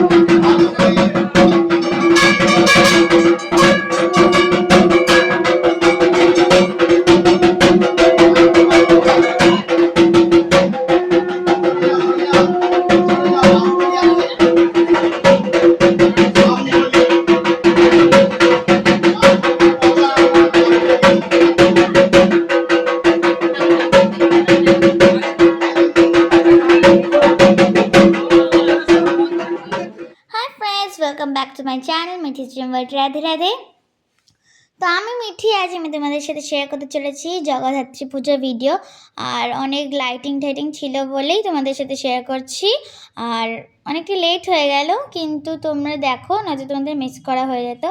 Hi my channel Mithi world Radhe Radhe তো আমি মিঠি, আজ আমি তোমাদের সাথে শেয়ার করতে চলেছি জগদ্ধাত্রী পুজোর ভিডিও আর অনেক লাইটিং টাইটিং ছিল বলেই তোমাদের সাথে শেয়ার করছি। আর অনেকটা লেট হয়ে গেল, কিন্তু তোমরা দেখো নয়তো তোমাদের মিস করা হয়ে যেত।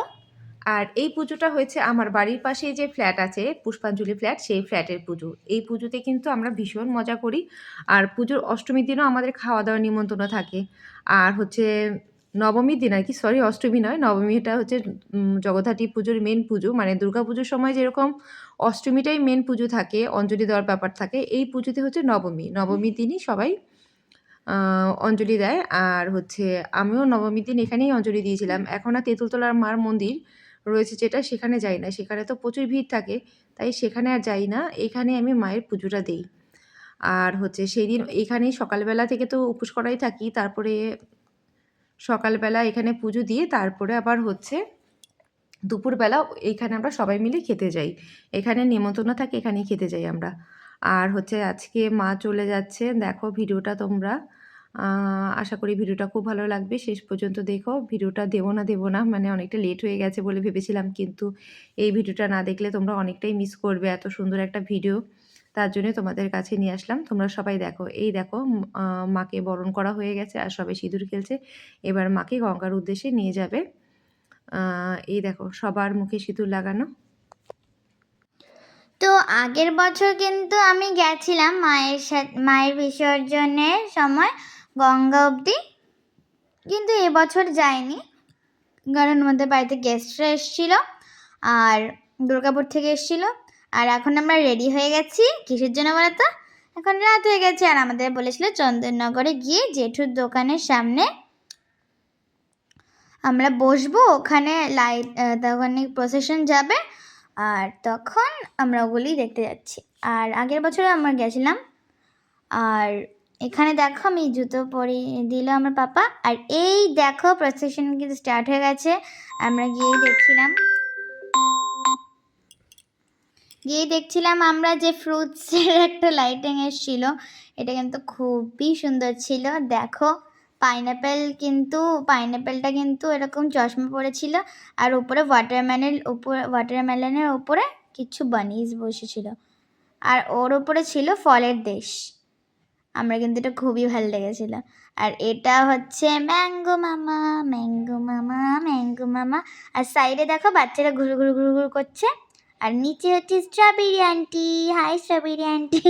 আর এই পুজোটা হয়েছে আমার বাড়ির পাশে যে ফ্ল্যাট আছে, পুষ্পাঞ্জলি ফ্ল্যাট সেই ফ্ল্যাটের পুজো। এই পুজোতে কিন্তু আমরা ভীষণ মজা করি। আর পুজোর অষ্টমীর দিনও আমাদের খাওয়া দাওয়ার নিমন্ত্রণ থাকে। আর হচ্ছে নবমীর দিন আর কি সরি অষ্টমী নয়, নবমীটা হচ্ছে জগদ্ধাত্রী পুজোর মেন পুজো। মানে দুর্গা পুজোর সময় যেরকম অষ্টমীটাই মেন পুজো থাকে, অঞ্জলি দেওয়ার ব্যাপার থাকে, এই পুজোতে হচ্ছে নবমী। নবমীর দিনই সবাই অঞ্জলি দেয়। আর হচ্ছে, আমিও নবমীর দিন এখানেই অঞ্জলি দিয়েছিলাম। এখন আর তেঁতুলতলার মার মন্দির রয়েছে যেটা, সেখানে যাই না। সেখানে তো প্রচুর ভিড় থাকে, তাই সেখানে আর যাই না। এখানে আমি মায়ের পুজোটা দেই। আর হচ্ছে সেই দিন এখানেই সকালবেলা থেকে তো উপোস করাই থাকি, তারপরে সকালবেলা এখানে পুজো দিয়ে তারপরে আবার হচ্ছে দুপুরবেলা এইখানে আমরা সবাই মিলে খেতে যাই। এখানে নিমন্ত্রণ থাকে, এখানেই খেতে যাই আমরা। আর হচ্ছে আজকে মা চলে যাচ্ছে। দেখো ভিডিওটা তোমরা। আশা করি ভিডিওটা খুব ভালো লাগবে। শেষ পর্যন্ত দেখো। ভিডিওটা দেবো না দেবো না মানে অনেকটা লেট হয়ে গেছে বলে ভেবেছিলাম, কিন্তু এই ভিডিওটা না দেখলে তোমরা অনেকটাই মিস করবে। এত সুন্দর একটা ভিডিও তার জন্য তোমাদের কাছে নিয়ে আসলাম। তোমরা সবাই দেখো। এই দেখো মাকে বরণ করা হয়ে গেছে আর সবাই সিঁদুর খেলছে। এবার মাকে গঙ্গার উদ্দেশ্যে নিয়ে যাবে। এই দেখো, সবার মুখে সিঁদুর লাগানো। তো আগের বছর কিন্তু আমি গেছিলাম মায়ের সাথে মায়ের বিসর্জনের সময় গঙ্গা অবধি। কিন্তু এবছর যাইনি, কারণ আমাদের বাড়িতে গেস্টরা এসেছিল। আর দুর্গাপুর থেকে এসেছিল। আর এখন আমরা রেডি হয়ে গেছি। কিসের জন্য বলো তো এখন রাত হয়ে গেছে আর আমাদের বলেছিল চন্দননগরে গিয়ে জেঠুর দোকানের সামনে আমরা বসবো। ওখানে লাইট তখন প্রসেশন যাবে আর তখন আমরা ওগুলি দেখতে যাচ্ছি। আর আগের বছরে আমরা গেছিলাম। আর এখানে দেখো আমি জুতো পরিয়ে দিল আমার পাপা। আর এই দেখো প্রসেশন কিন্তু স্টার্ট হয়ে গেছে। আমরা গিয়েই দেখছিলাম। গিয়ে দেখছিলাম আমরা যে ফ্রুটসের একটা লাইটিং এসেছিল এটা কিন্তু খুবই সুন্দর ছিল। দেখো পাইনাপেল কিন্তু পাইনাপেলটা কিন্তু এরকম চশমা পড়েছিল আর উপরে ওয়াটারম্যানের উপরে ওয়াটারমেলনের উপরে কিছু বানিজ বসেছিল। আর ওর উপরে ছিল ফলের দেশ। আমরা কিন্তু এটা খুবই ভালো লেগেছিল। আর এটা হচ্ছে ম্যাঙ্গো মামা ম্যাঙ্গো মামা ম্যাঙ্গো মামা আর সাইডে দেখো বাচ্চারা ঘুরু ঘুরু ঘুরু ঘুরু করছে। আর নিচে হচ্ছে strawberry aunty hi strawberry aunty.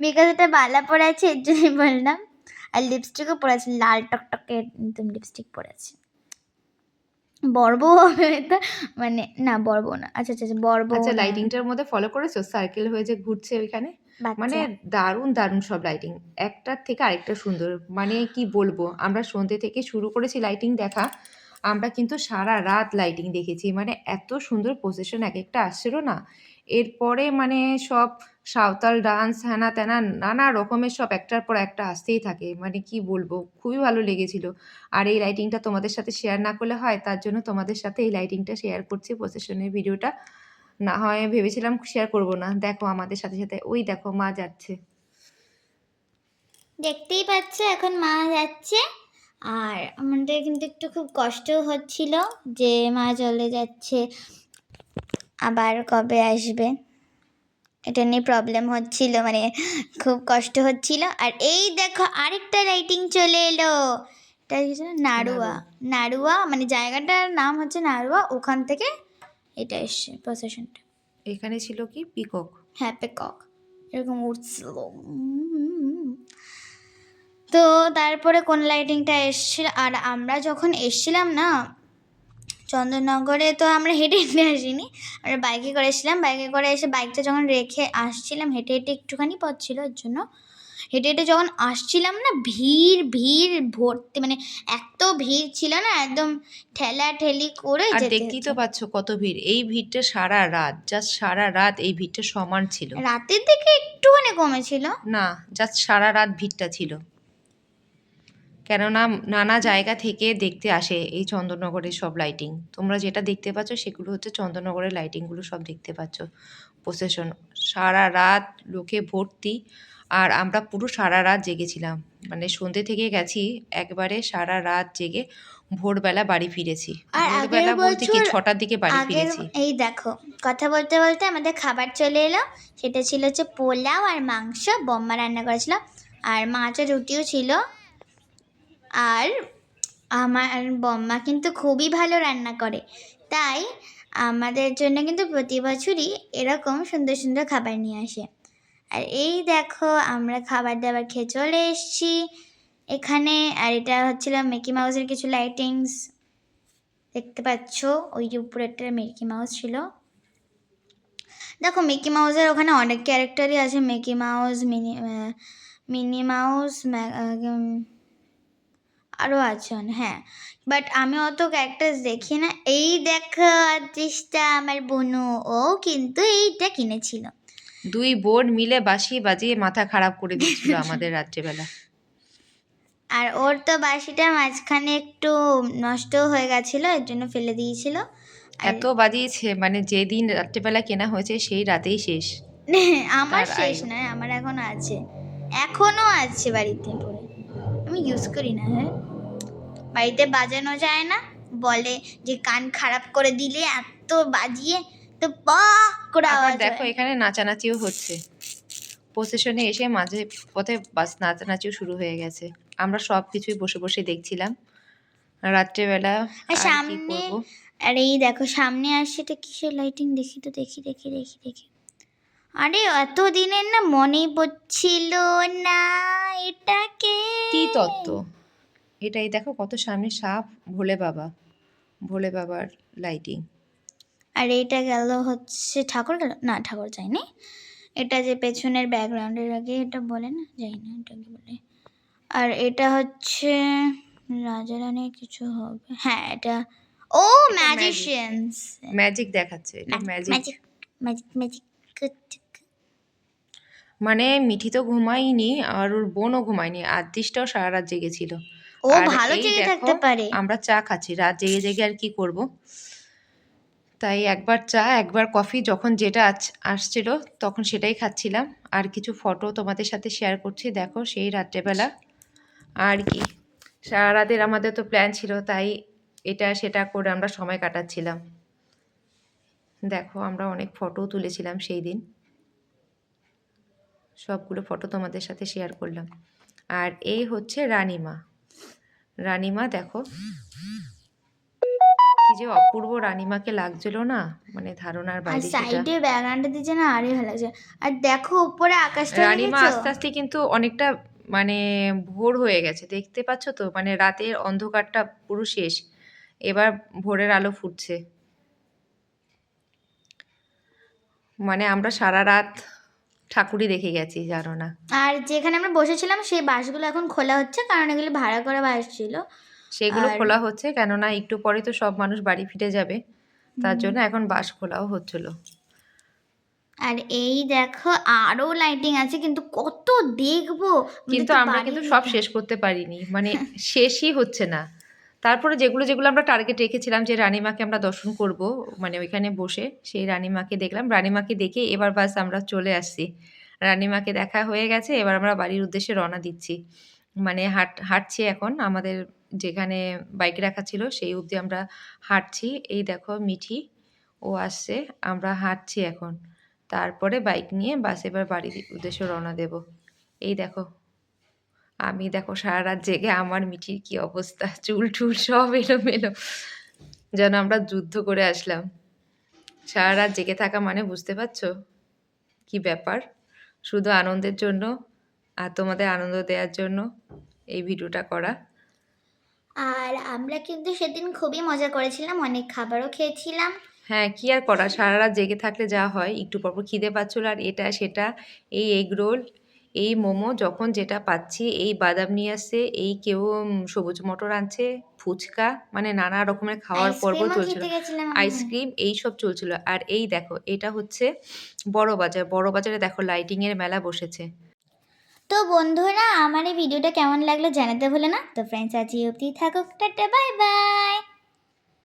Because এটা বালা পড়ে আছে এর জন্যই বললাম। আর লিপস্টিকও পরেছে লাল টকটকে একদম লিপস্টিক পরেছে বর্ব এটা মানে না বর্ব না। আচ্ছা আচ্ছা আচ্ছা, বর্ব আচ্ছা। লাইটিংটার মধ্যে ফলো করেছ? সার্কেল হয়ে যে ঘুরছে ওইখানে? মানে দারুণ দারুণ সব লাইটিং একটার থেকে আরেকটা সুন্দর। মানে কি বলব? আমরা সন্ধ্যে থেকে শুরু করেছি লাইটিং দেখা। আমরা কিন্তু সারা রাত লাইটিং দেখেছি। মানে এত সুন্দর পজিশন এক একটা আসছিল না। এরপরে মানে সব সাঁওতাল ডান্স হ্যানা ত্যানা নানা রকমের সব একটার পর একটা আসতেই থাকে। মানে কি বলব, খুবই ভালো লেগেছিল। আর এই লাইটিংটা তোমাদের সাথে শেয়ার না করলে হয়, তার জন্য তোমাদের সাথে এই লাইটিংটা শেয়ার করছি প্রসেশনের ভিডিওটা না হয় ভেবেছিলাম শেয়ার করব না। দেখো আমাদের সাথে সাথে, ওই দেখো মা যাচ্ছে। দেখতেই পাচ্ছ, এখন মা যাচ্ছে। আর আমাদের কিন্তু একটু খুব কষ্ট হচ্ছিল যে মা চলে যাচ্ছে আবার কবে আসবে? এটা নিয়ে প্রবলেম হচ্ছিল মানে খুব কষ্ট হচ্ছিল। আর এই দেখো আরেকটা লাইটিং চলে এলো। এটা হচ্ছে নাড়ুয়া। নাড়ুয়া। মানে জায়গাটার নাম হচ্ছে নাড়ুয়া ওখান থেকে এটা এসছে প্রসেশনটা এখানে ছিল কি? পিকক হ্যাঁ পেকক এরকম উঠছিল। তো তারপরে কোন লাইটিংটা এসছিল? আর আমরা যখন এসছিলাম না চন্দননগরে তো আমরা হেঁটে হেঁটে আসিনি। আমরা বাইকে করে এসেছিলাম। বাইকে করে এসে বাইকটা যখন রেখে আসছিলাম হেঁটে হেঁটে একটুখানি পথ ছিল ওর জন্য। হেঁটে হেঁটে যখন আসছিলাম না ভিড় ভিড় ভর্তি মানে এত ভিড় ছিল না একদম ঠেলা ঠেলি করে আর দেখতেই তো। পাচ্ছ কত ভিড়। এই ভিড়টা সারা রাত জাস্ট সারা রাত এই ভিড়টা সমান ছিল। রাতের দিকে একটুখানি কমেছিল। না জাস্ট সারা রাত ভিড়টা ছিল। কেননা নানা জায়গা থেকে দেখতে আসে এই চন্দননগরের সব লাইটিং তোমরা যেটা দেখতে পাচ্ছ সেগুলো হচ্ছে চন্দননগরের লাইটিংগুলো সব দেখতে পাচ্ছ। প্রসেশন সারা রাত লোকে ভর্তি আর আমরা পুরো সারা রাত জেগেছিলাম। মানে সন্ধ্যে থেকে গেছি একবারে সারা রাত জেগে ভোরবেলা বাড়ি ফিরেছি। আর ভোরবেলা বলতে কি ছটার দিকে বাড়ি ফিরেছি। এই দেখো কথা বলতে বলতে আমাদের খাবার চলে এলো। সেটা ছিল হচ্ছে পোলাও আর মাংস। বম্মা রান্না করেছিল। আর মাছ রুটিও ছিল। আর আমার বম্মা কিন্তু খুবই ভালো রান্না করে। তাই আমাদের জন্য কিন্তু প্রতি বছরই এরকম সুন্দর সুন্দর খাবার নিয়ে আসে। আর এই দেখো, আমরা খাবার দাবার খেয়ে চলে এসেছি। এখানে, আর এটা হচ্ছিল মিকি মাউসের কিছু লাইটিংস দেখতে পাচ্ছ, ওই যে উপরে একটা মিকি মাউস ছিল। দেখো, মিকি মাউসের ওখানে অনেক ক্যারেক্টারই আছে। Mickey Mouse, Minnie Minnie Mouse আরও আছে হ্যাঁ। বাট আমি অত ক্যারেক্টার দেখি না। এই দেখো আর্টিস্টটা আমার বোনু ও কিন্তু এইটা কিনেছিল। দুই বোন মিলে বাসি বাজিয়ে মাথা খারাপ করে দিচ্ছিল আমাদের রাত্রেবেলা। আর ওর তো বাসিটা মাঝখানে একটু নষ্ট হয়ে গেছিল এর জন্য ফেলে দিয়েছিল। এত বাজিয়েছে মানে যেদিন রাত্রেবেলা কেনা হয়েছে সেই রাতেই শেষ। আমার শেষ নয় আমার এখনও আছে। এখনও আছে বাড়িতে পড়ে আমি ইউজ করি না হ্যাঁ। বাড়িতে বাজানো যায় না। বলে যে কান খারাপ করে দিলে এত বাজিয়ে তো পক করে আবার আওয়াজ দেখো হয়। এখানে নাচানাচিও হচ্ছে। প্রসেশনে এসে মাঝে পথে বাস নাচানাচিও শুরু হয়ে গেছে। আমরা সব কিছুই বসে বসে দেখছিলাম। রাত্রেবেলা আর কি সামনে করব? আর এই দেখো সামনে আসছে এটা কিসের লাইটিং দেখি তো দেখি দেখি দেখি দেখি। আরে এত দিনের না মনেই পড়ছিল না এটাকে কি তত্ত্ব? এটাই দেখো কত সামনে সাপ ভোলে বাবা ভোলে বাবার লাইটিং আর এটা গেল হচ্ছে ঠাকুর গেল? না ঠাকুর যায়নি। এটা যে পেছনের ব্যাকগ্রাউন্ডের আগে এটা বলে না? যাই না এটা কি বলে। আর এটা হচ্ছে রাজা রানীর কিছু হবে। হ্যাঁ এটা ও। ম্যাজিশিয়ানস ম্যাজিক দেখাচ্ছে এটা ম্যাজিক ম্যাজিক ম্যাজিক ম্যাজিক মানে মিঠি তো ঘুমায়নি আর ওর বোনও ঘুমায়নি আদিশটাও সারা রাত জেগেছিল। ও ভালো জেগে থাকতে পারে। আমরা চা খাচ্ছি রাত জেগে জেগে আর কি করব। তাই একবার চা একবার কফি যখন যেটা আসছিল তখন সেটাই খাচ্ছিলাম। আর কিছু ফটো তোমাদের সাথে শেয়ার করছি দেখো সেই রাত্রেবেলা। আর কি সারা রাতের আমাদের তো প্ল্যান ছিল তাই এটা সেটা করে আমরা সময় কাটাচ্ছিলাম। দেখো আমরা অনেক ফটো তুলেছিলাম সেই দিন। সবগুলো ফটো তোমাদের সাথে শেয়ার করলাম। আর এই হচ্ছে রানীমা। রানীমা দেখো। কি যে অপূর্ব রানিমাকে লাগছিল না মানে ধারণার বাইরে সাইডে ব্যাকগ্রাউন্ডটা দিচ্ছে না আরই ভালো লাগছে। আর দেখো উপরে আকাশটা রানীমা আস্তে আস্তে কিন্তু অনেকটা মানে ভোর হয়ে গেছে দেখতে পাচ্ছ তো? মানে রাতের অন্ধকারটা পুরো শেষ। এবার ভোরের আলো ফুটছে। মানে আমরা সারা রাত ঠাকুরই দেখে গেছি জানো না। আর যেখানে আমরা বসেছিলাম সেই বাসগুলো এখন খোলা হচ্ছে কারণ এগুলো ভাড়া করা বাস ছিল। সেগুলো খোলা হচ্ছে কেননা একটু পরে তো সব মানুষ বাড়ি ফিরে যাবে। তার জন্য এখন বাস খোলাও হচ্ছিল। আর এই দেখো আরও লাইটিং আছে কিন্তু কত দেখব। কিন্তু আমরা কিন্তু সব শেষ করতে পারিনি মানে শেষই হচ্ছে না। তারপরে যেগুলো যেগুলো আমরা টার্গেট রেখেছিলাম যে রানীমাকে আমরা দর্শন করব মানে ওইখানে বসে সেই রানীমাকে দেখলাম। রানীমাকে দেখে এবার বাস আমরা চলে আসছি। রানীমাকে দেখা হয়ে গেছে, এবার আমরা বাড়ির উদ্দেশ্যে রওনা দিচ্ছি। মানে হাঁট, হাঁটছি এখন। আমাদের যেখানে বাইক রাখা ছিল, সেই অবধি আমরা হাঁটছি। এই দেখো মিঠি, ও আসছে। আমরা হাঁটছি এখন। তারপরে বাইক নিয়ে বাস এবার বাড়ির উদ্দেশ্যে রওনা দেব। এই দেখো। আমি দেখো সারা রাত জেগে আমার মিঠির কি অবস্থা? চুল টুল সব এলোমেলো। যেন আমরা যুদ্ধ করে আসলাম। সারা রাত জেগে থাকা মানে বুঝতে পারছ? কি ব্যাপার? শুধু আনন্দের জন্য আর তোমাদের আনন্দ দেওয়ার জন্য এই ভিডিওটা করা। আর আমরা কিন্তু সেদিন খুবই মজা করেছিলাম অনেক খাবারও খেয়েছিলাম। হ্যাঁ কি আর করা? সারা রাত জেগে থাকলে যা হয় একটু পরপর খিদে পাচ্ছিল আর এটা সেটা এই এগ রোল এই মোমো যখন যেটা পাচ্ছি এই বাদাম নিয়ে আসছে এই কেউ সবুজ মটর আনছে ফুচকা মানে নানা রকমের খাওয়ার পর্ব চলছিল। আইসক্রিম এই সব চলছিল। আর এই দেখো এটা হচ্ছে বড় বাজার। বড় বাজারে দেখো লাইটিং এর মেলা বসেছে। তো বন্ধুরা আমার এই ভিডিওটা কেমন লাগল জানাতে ভুলে না। তো ফ্রেন্ডস আজ এই অবধি থাকুক। Tata bye bye